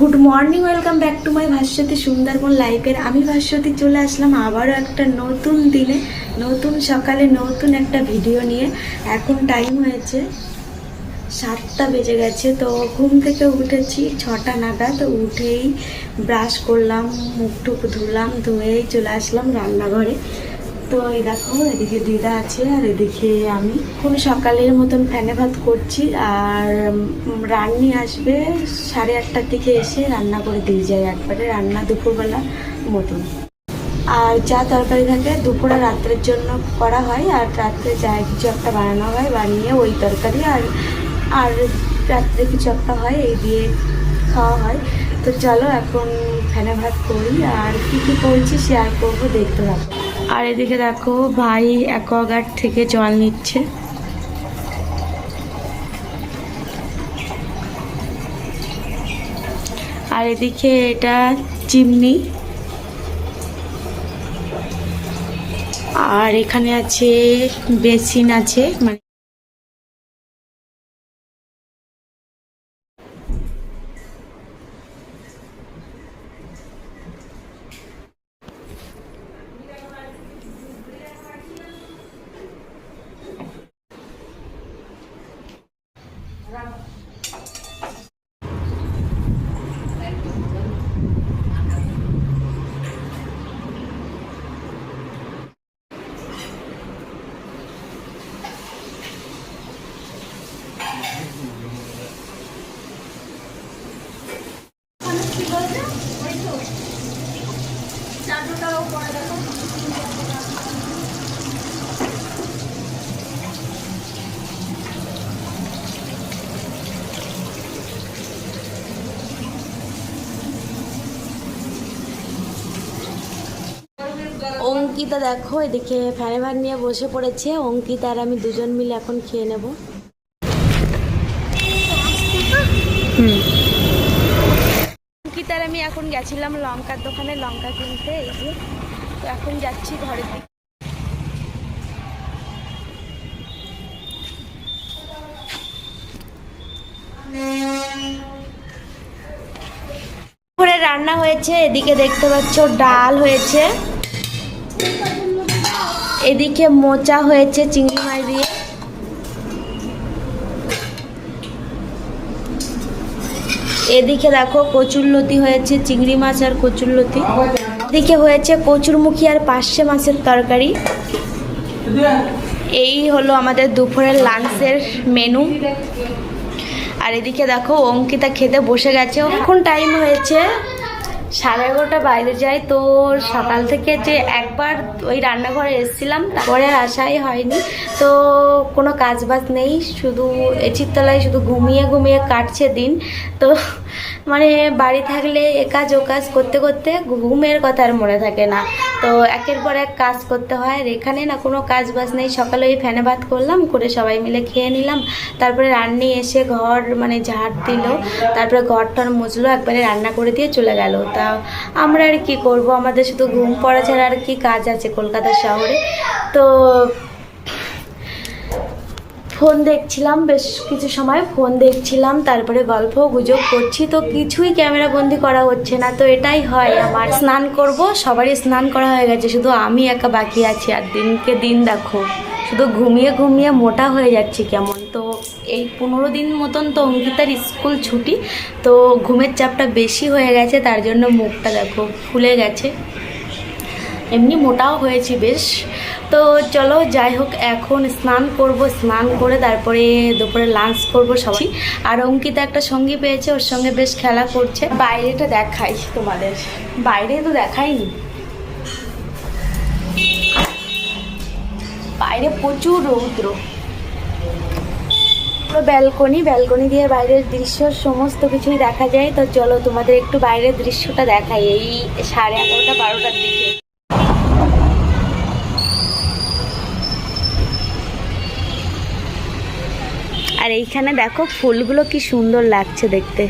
Good morning welcome back to my Bhaswati Sundarban লাইফের আমি ভাস্বতী চলে আসলাম আবারও একটা নতুন দিনে, নতুন সকালে, নতুন একটা ভিডিও নিয়ে। এখন টাইম হয়েছে সাতটা বেজে গেছে, তো ঘুম থেকে উঠেছি ছটা নাগাদ। তো উঠেই ব্রাশ করলাম, মুখ টুক ধুলাম, ধুয়েই চলে আসলাম রান্নাঘরে। তো এই দেখো, এদিকে দিদা আছে, আর এদিকে আমি। কোন সকালের মতন ফ্যানে ভাত করছি, আর রান্নি আসবে সাড়ে আটটার দিকে এসে রান্না করে দিয়ে যায় একবারে, রান্না দুপুরবেলা মতন। আর যা তরকারি থাকে দুপুরে রাত্রের জন্য করা হয়, আর রাত্রে যা কিছু একটা বানানো হয়, বানিয়ে ওই তরকারি, আর আর রাত্রে কিছু একটা হয়, এই দিয়ে খাওয়া হয়। তো চলো এখন ফ্যানে ভাত করি, আর কি কি করছি শেয়ার করব দেখতে থাকো। আর এদিকে দেখো ভাই অ্যাকোয়াগার্ড থেকে জল নিচ্ছে। আর এদিকে এটা চিমনি। আর এখানে আছে বেসিন আছে মানে অঙ্কিতা দেখো, এদিকে ফ্যানে ভাত নিয়ে বসে পড়েছে। অঙ্কিতা আর আমি দুজন মিলে এখন খেয়ে নেব হুম অঙ্কিতা আর আমি এখন গেছিলাম লঙ্কার দোকানে, লঙ্কা কিনতে, এই যে। তো এখন যাচ্ছি ঘরের দিকে। রান্না হয়েছে, এদিকে দেখতে পাচ্ছ ডাল হয়েছে। এদিকে মোচা হয়েছে, চিংড়ি মাছ দিয়ে। এদিকে দেখো কচুরলতি হয়েছে, চিংড়ি মাছ আর কচুরলতি এদিকে হয়েছে কচুরমুখী আর পার্শে মাছের তরকারি। এই হলো আমাদের দুপুরের লাঞ্চের মেনু। আর এদিকে দেখো অঙ্কিতা খেতে বসে গেছে। এখন টাইম হয়েছে সাড়ে এগারোটা বাইরে যাই, তো সকাল থেকে যে একবার ওই রান্নাঘরে এসেছিলাম, তারপরে আর আসাই হয়নি। তো কোনো কাজ বাজ নেই, শুধু এচির তলায় শুধু ঘুমিয়ে ঘুমিয়ে কাটছে দিন। তো মানে বাড়ি থাকলে এ কাজ ও কাজ করতে করতে ঘুমের কথা আর মনে থাকে না। তো একের পর এক কাজ করতে হয় আর এখানে না কোনো কাজ বাজ নেই। সকালে ওই ফ্যানে ভাত করলাম, করে সবাই মিলে খেয়ে নিলাম। তারপরে রান্নি এসে ঘর মানে ঝাড় দিল। তারপরে ঘর টর মুছলো, একবারে রান্না করে দিয়ে চলে গেল। তা আমরা আর কি করব? আমাদের শুধু ঘুম পড়া ছাড়া আর কি কাজ আছে কলকাতা শহরে? তো ফোন দেখছিলাম, বেশ কিছু সময় ফোন দেখছিলাম, তারপরে গল্প গুজব করছি, তো কিছুই ক্যামেরা বন্দি করা হচ্ছে না, তো এটাই হয় আমার। স্নান করব, সবারই স্নান করা হয়ে গেছে, শুধু আমি একা বাকি আছি, আর দিনকে দিন দেখো, শুধু ঘুমিয়ে ঘুমিয়ে মোটা হয়ে যাচ্ছি কেমন। তো এই পনেরো দিন মতন তো অঙ্কিতার স্কুল ছুটি, তো ঘুমের চাপটা বেশি হয়ে গেছে, তার জন্য মুখটা দেখো, ফুলে গেছে। এমনি মোটাও হয়েছি বেশ। তো চলো যাই হোক, এখন স্নান করব, স্নান করে তারপরে দুপুরে লাঞ্চ করব সবাই। আর অঙ্কিতা একটা সঙ্গী পেয়েছে, ওর সঙ্গে বেশ খেলা করছে। বাইরেটা দেখাই তোমাদের। বাইরে তো দেখাইনি। বাইরে প্রচুর রৌদ্র। পুরো ব্যালকনি ব্যালকনি দিয়ে বাইরের দৃশ্য, সমস্ত কিছুই দেখা যায়। তো চলো তোমাদের একটু বাইরের দৃশ্যটা দেখাই, এই সাড়ে এগারোটা, বারোটার দিকে। আর এইখানে দেখো ফুলগুলো কি সুন্দর লাগছে দেখতে।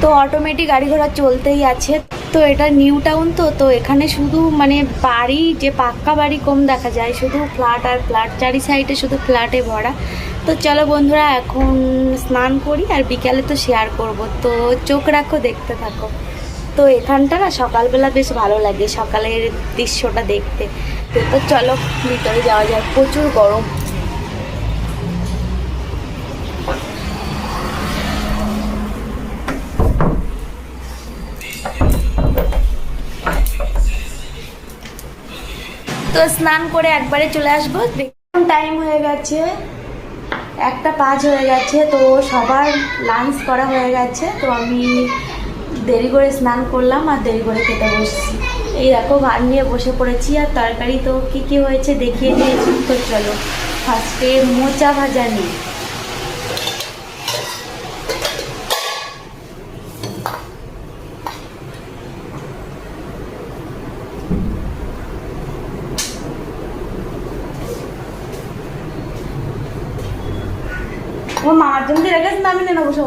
তো অটোমেটিক গাড়ি ঘোড়া চলতেই আছে। তো এটা নিউ টাউন তো তো এখানে শুধু মানে বাড়ি, যে পাক্কা বাড়ি কম দেখা যায়, শুধু ফ্ল্যাট আর ফ্ল্যাট চারি সাইডে শুধু ফ্ল্যাটে ভরা। তো চলো বন্ধুরা, এখন স্নান করি আর বিকালে তো শেয়ার করব। তো চোখ রাখো, দেখতে থাকো। তো এখানটা না সকালবেলা বেশ ভালো লাগে, সকালের দৃশ্যটা দেখতে। তো চলো, ভিতরে যাওয়া যায় প্রচুর গরম। তো স্নান করে একবারে চলে আসব। টাইম হয়ে গেছে। একটা পাঁচ হয়ে গেছে, তো সবার লাঞ্চ করা হয়ে গেছে। তো আমি দেরি করে স্নান করলাম আর দেরি করে খেতে বসছি। এই দেখো ভাত নিয়ে বসে পড়েছি আর তরকারি তো কী কী হয়েছে দেখিয়ে দিয়েছি। তো চলো ফার্স্টে মোচা ভাজা নিই। ও মামার জন্য রেখেছেন না আমি নেন বসো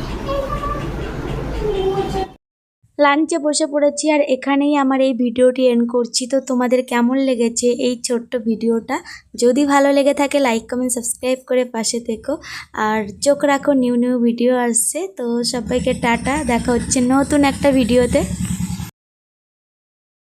লাঞ্চে বসে পড়েছি আর এখানেই আমার এই ভিডিওটি এন্ড করছি। তো তোমাদের কেমন লেগেছে এই ছোট্ট ভিডিওটা? যদি ভালো লেগে থাকে লাইক কমেন্ট সাবস্ক্রাইব করে পাশে থেকো। আর চোখ রাখো নিউ নিউ ভিডিও আসছে। তো সবাইকে টাটা, দেখা হচ্ছে নতুন একটা ভিডিওতে